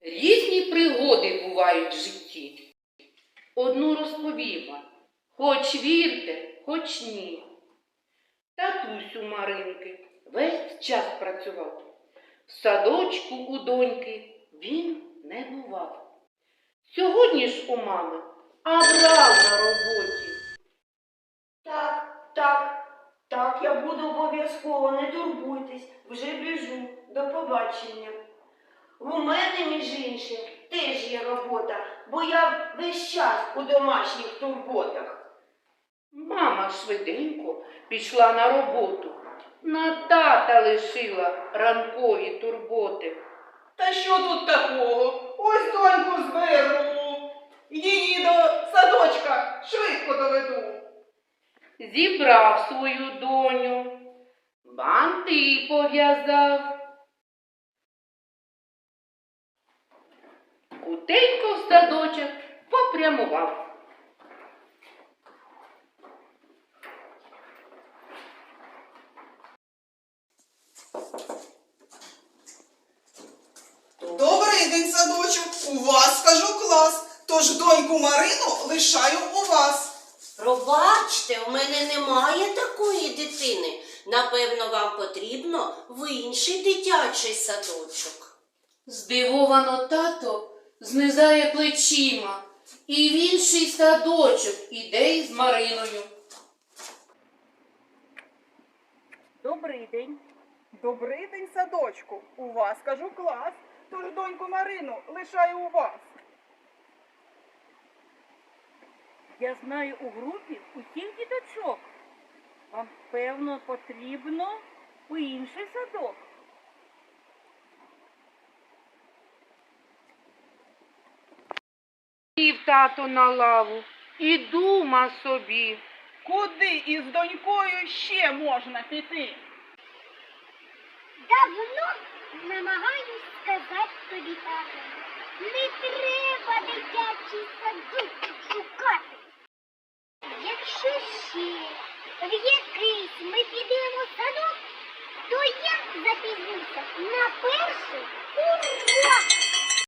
Різні пригоди бувають в житті. Одну розповім хоч вірте, хоч ні. Татусь у Маринки весь час працював. В садочку у доньки він не бував. Сьогодні ж у мами аврал на роботі. Так, так, так, я буду обов'язково, не турбуйтесь, вже біжу. До побачення. У мене, між іншим, теж є робота, бо я весь час у домашніх турботах. Мама швиденько пішла на роботу. На тата лишила ранкові турботи. Та що тут такого? Ось доньку зберу. Її до садочка швидко доведу. Зібрав свою доню, банти пов'язав. Кутенько в садочок попрямував. Добрий день, садочок. У вас скажу клас. Тож доньку Марину лишаю у вас. Пробачте, у мене немає такої дитини. Напевно, вам потрібно в інший дитячий садочок. Здивовано тато знизає плечима і в інший садочок іде із Мариною. Добрий день. Добрий день, садочку. У вас скажу клас. Тож доньку Марину лишаю у вас. Я знаю у групі усіх діточок. Вам, певно, потрібно у інший садок. Тато на лаву і дума собі. Куди із донькою ще можна піти? Давно намагаюсь сказати тобі тато. Не треба дитячий садочок шукати. Якщо ще в якийсь ми підемо садок, то я запізнюся на перший урок.